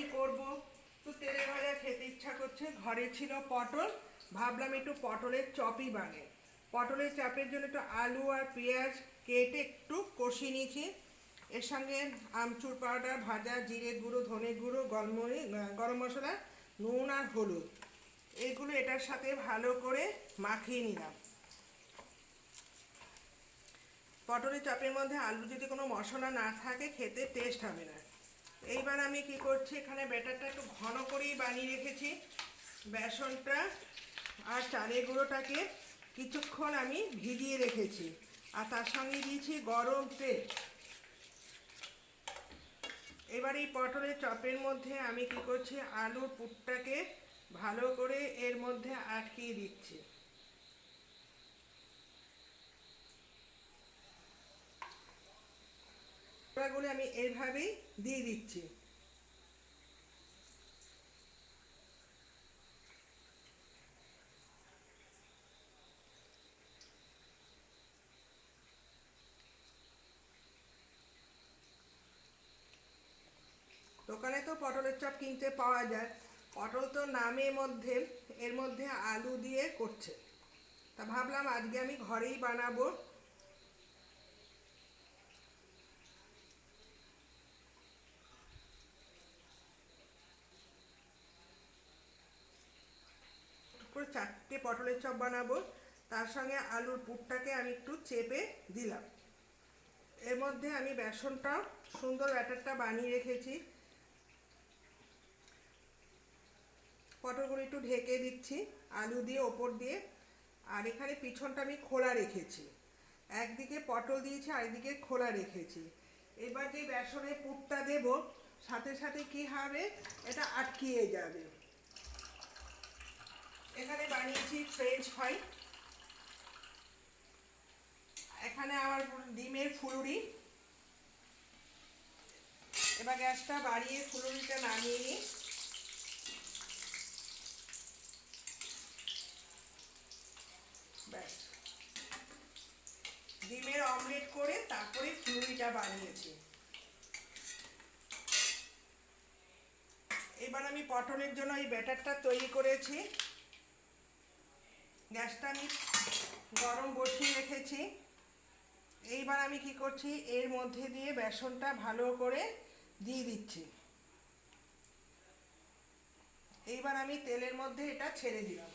কি করব। তো তেলে ভাজা খেতে ইচ্ছা করছে। ঘরে ছিল পটল। ভাবলাম একটু পটলের চপই বানে পটলের চাপের জন্য একটু আলু আর পেঁয়াজ কেটে একটু কষিয়ে নিয়েছি। এর সঙ্গে আমচুর পাউডার, ভাজা, জিরে গুঁড়ো, ধনে গুঁড়ো গরমরি গরম মশলা, নুন আর হলুদ। এগুলো এটার সাথে ভালো করে মাখিয়ে নিলাম। পটলের চাপের মধ্যে আলু যদি কোনো মশলা না থাকে, খেতে টেস্ট হবে না। এইবার আমি কি করছি, এখানে ব্যাটারটা একটু ঘন করেই বানিয়ে রেখেছি, বেসনটা আর চালের গুঁড়োটাকে কিছুক্ষণ আমি ভিজিয়ে রেখেছি, আর তার সঙ্গে দিয়েছি গরম তেল। এবার এই পটলের চপের মধ্যে আমি কি করছি, আলুর পুরটাকে ভালো করে এর মধ্যে আটকিয়ে দিচ্ছি। গুলো আমি এইভাবেই দিয়ে দিচ্ছি। দোকানে তো পটলের চপ কিনতে পাওয়া যায়। পটল তো নামের মধ্যে, এর মধ্যে আলু দিয়ে করছে। তা ভাবলাম আজকে আমি ঘরেই বানাবো। করে চারটে পটলের চপ বানাবো। তার সঙ্গে আলুর পুরটাকে আমি একটু চেপে দিলাম। এর মধ্যে আমি বেসনটাও সুন্দর ব্যাটারটা বানিয়ে রেখেছি। পটলগুলো একটু ঢেকে দিচ্ছি, আলু দিয়ে ওপর দিয়ে। আর এখানে পিছনটা আমি খোলা রেখেছি। একদিকে পটল দিয়েছি, আরেকদিকে খোলা রেখেছি। এবার যে বেসনের পুরটা দেব, সাথে সাথে কি হবে? এটা আটকিয়ে যাবে। এখানে বানিয়েছি ফ্রেঞ্চ ফ্রাই এখানে আমার ডিমের ফুলুরি। এবার গ্যাসটা বাড়িয়ে ফুলুরিটা নামিয়ে নিই। ডিমের অমলেট করে তারপরে ফুলুরিটা বানিয়েছি। এবার আমি পটলের জন্য এই ব্যাটারটা তৈরি করেছি। গ্যাসটা আমি গরম বসিয়ে রেখেছি। এইবার আমি কি করছি, এর মধ্যে দিয়ে বেসনটা ভালো করে দিয়ে দিচ্ছি। এইবার আমি তেলের মধ্যে এটা ছেড়ে দিলাম।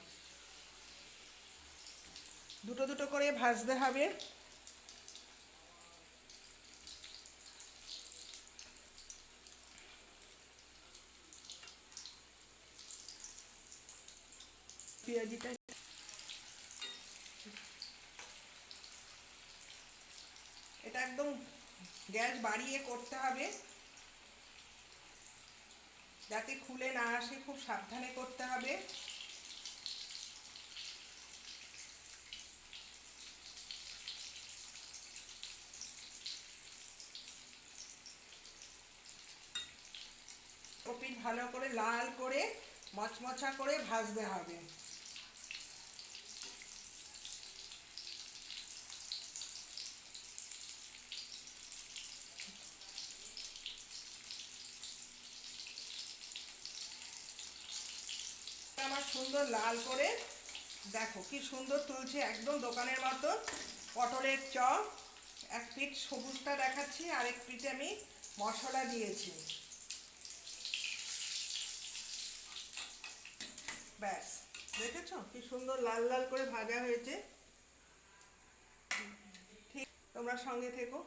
দুটো দুটো করে ভাজতে হবে। পেঁয়াজিটা এটা একদম গ্যাস বাড়িয়ে করতে হবে। যাতে খুলে না আসে, খুব সাবধানে করতে হবে। কপি ভালো করে, লাল করে, মচমচা করে ভাজতে হবে। আমার সুন্দর লাল করে, দেখো কি সুন্দর তুলছে একদম দোকানের মতো পটলের চপ, এক পিঠ সবুজটা দেখাচ্ছি আর এক পিঠে আমি মশলা দিয়েছি। ব্যাস, দেখেছ? কি সুন্দর লাল লাল করে ভাজা হয়েছে। ঠিক, তোমরা সঙ্গে থেকো।